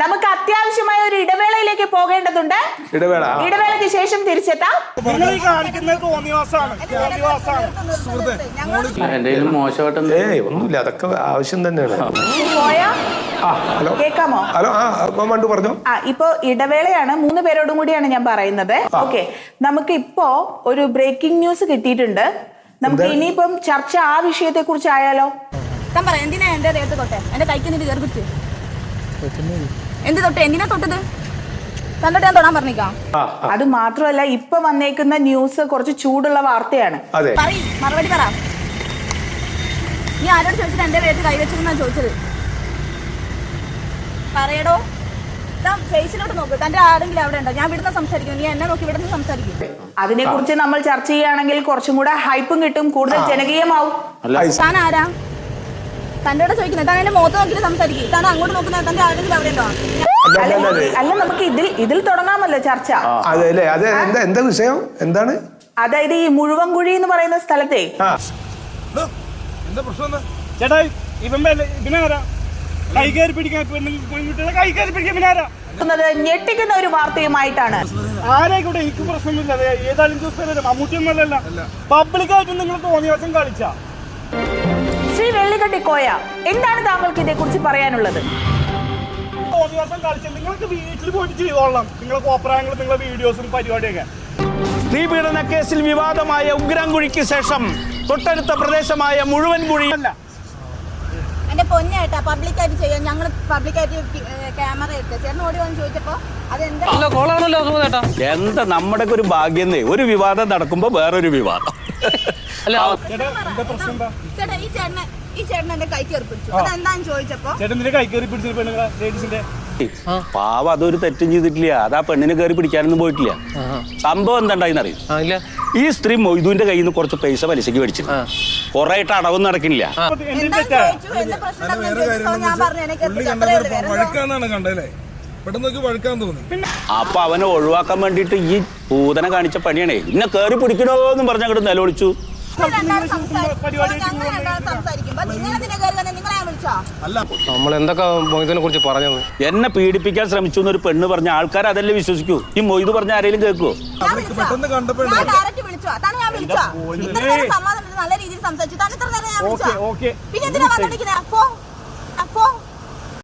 നമുക്ക് അത്യാവശ്യമായ ഒരു ഇടവേളയിലേക്ക് പോകേണ്ടതുണ്ട്. ഇടവേള ഇടവേളക്ക് ഇടവേളയ്ക്ക് ശേഷം തിരിച്ചെത്താം. നിങ്ങൾ കാണിക്കുന്നത് തോന്നിവാസാണ് തോന്നിവാസാണ് എന്റെ കയ്യിൽ മോശമായിട്ട് എന്ത് ഏയ് ഒന്നുമില്ല അതൊക്കെ ആവശ്യം തന്നെയാണ്. ഇപ്പൊ ഹലോ. കേക്കാമോ? ഹലോ ആ മണ്ടു പറഞ്ഞു. ആ ഇപ്പോ ഇടവേളയാണ്. മൂന്ന് പേരോടും കൂടിയാണ് ഞാൻ പറയുന്നത്. ഓക്കെ. നമുക്ക് ഇപ്പോ ഒരു ബ്രേക്കിംഗ് ന്യൂസ് കിട്ടിയിട്ടുണ്ട്. നമുക്ക് ഇനിയിപ്പം ചർച്ച ആ വിഷയത്തെ കുറിച്ച് ആയാലോ താൻ പറ എന്തിനാ എന്റെ ദേഹത്ത് തൊട്ടെ എന്റെ കൈക്ക് നിന്റെ കയറി പിടിച്ച്. എന്ത് തൊട്ട്? എന്തിനാ തൊട്ടത്? തന്നിട്ട് ഞാൻ തൊടാൻ പറഞ്ഞിക്കാം. അത് മാത്രമല്ല ഇപ്പൊ വന്നേക്കുന്ന ന്യൂസ് കുറച്ച് ചൂടുള്ള വാർത്തയാണ്. അതെ. പറ മറുപടി പറ. നീ ആരോട് ചോദിച്ചിട്ട് എന്റെ പേര് കൈവച്ചെന്നാ ചോദിച്ചത്? പറയടോ. താൻ ഫേസിലോട്ട് നോക്ക്. തന്റെ ആരെങ്കിലും അവിടെ ഉണ്ടോ? ഞാൻ ഇവിടുന്ന് സംസാരിക്കും നീ എന്നെ നോക്കി ഇവിടുന്ന് സംസാരിക്കും. അതിനെ കുറിച്ച് നമ്മൾ ചർച്ച ചെയ്യുകയാണെങ്കിൽ കുറച്ചും കൂടെ ഹൈപ്പും കിട്ടും. കൂടുതൽ ജനകീയമാവും. താൻ ആരാ? തന്റെ കൂടെ ചോദിക്കുന്നത് താൻ എന്റെ മുഖത്ത് നോക്കിയിട്ട് സംസാരിക്കും. താൻ അങ്ങോട്ട് നോക്കുന്ന തന്റെ ആരെങ്കിലും അവിടെ ഉണ്ടോ അല്ല, നമുക്ക് ഇതിൽ ഇതിൽ തുടങ്ങാമല്ലോ ചർച്ച. അതെ അല്ലേ? അതെ എന്താ എന്താ വിഷയം? എന്താണ്? അതായത് ഈ മുഴുവൻകുഴി എന്ന് പറയുന്ന സ്ഥലത്തെ. എന്താ പ്രശ്നം എന്താ ചേട്ടാ പിടിക്കാൻ പിടിക്കാൻ ഞെട്ടിക്കുന്ന ഒരു വാർത്തയുമായിട്ടാണ്. ആരായിക്കോട്ടെ എനിക്ക് അതെ ഏതായാലും ദിവസം മമ്മൂട്ടി ഒന്നല്ല പബ്ലിക്കായിട്ട് നിങ്ങൾ തോന്നിവാസം കളിച്ചാ വെള്ളിക്കട്ടി കോയ. എന്താണ് താങ്കൾക്ക് ഇതേക്കുറിച്ച് പറയാനുള്ളത്? സ്ത്രീ പീഡന നിങ്ങൾക്ക് വീട്ടിൽ പോയിട്ട് ചെയ്തോളാം നിങ്ങളെ കോപ്രായങ്ങൾ നിങ്ങളെ വീഡിയോസും പരിപാടിയൊക്കെ. സ്ത്രീപീഡന കേസിൽ വിവാദമായ ഉഗ്രാംകുഴിക്ക് ശേഷം തൊട്ടടുത്ത പ്രദേശമായ മുഴുവൻ കുഴി എന്റെ പൊന്നായിട്ടാ പബ്ലിക്കായിട്ട് ചെയ്യാൻ ഞങ്ങൾ പബ്ലിക്കായിട്ട് ക്യാമറ ഇട്ട്. ചേട്ടൻ ഓടി വന്ന് ചോദിച്ചപ്പോ അതെന്താ? എന്താ നമ്മുടെ ഒരു ഭാഗ്യം ഒരു വിവാദം നടക്കുമ്പോ വേറൊരു വിവാദം. ചേട്ടാ ഈ ചേട്ടനെ ഈ ചേട്ടൻ എന്റെ കൈ കയറി പിടിച്ചു. അതെന്താന്ന് ചോദിച്ചപ്പോ? ചേട്ടൻ നിന്റെ കൈ കയറി പെണ്ണുങ്ങളെ ലേഡീസിന്റെ. പാവ അതൊരു തെറ്റും ചെയ്തിട്ടില്ല. ആ പെണ്ണിനെ കയറി പിടിക്കാനൊന്നും പോയിട്ടില്ല. സംഭവം എന്താണ്ടായിന്ന് അറിയും? ഈ സ്ത്രീ മൊയ്തുവിന്റെ കയ്യിൽ നിന്ന് കുറച്ച് പൈസ പലിശക്ക് മേടിച്ചു കുറെ ആയിട്ട് അടവും നടക്കണില്ല. എന്നെ അപ്പൊ അവനെ ഒഴിവാക്കാൻ വേണ്ടിട്ട് ഈ പൂതന കാണിച്ച പണിയാണേ. ഇന്നെ കയറി പിടിക്കണോന്നും പറഞ്ഞ അങ്ങോട്ട് നിലവിളിച്ചു. നമ്മൾ എന്തൊക്കെ മൊയ്തീനെ കുറിച്ച് പറഞ്ഞത്? എന്നെ പീഡിപ്പിക്കാൻ ശ്രമിച്ചു എന്നൊരു പെണ്ണ് പറഞ്ഞ ആൾക്കാർ അതല്ലേ വിശ്വസിക്കൂ? ഈ മൊയ്ത് പറഞ്ഞ ആരെങ്കിലും കേൾക്കുവോ? നല്ല രീതിയിൽ സംസാരിച്ചു. പിന്നെ എന്തിനാ വന്നിരിക്കുന്നത് പോ.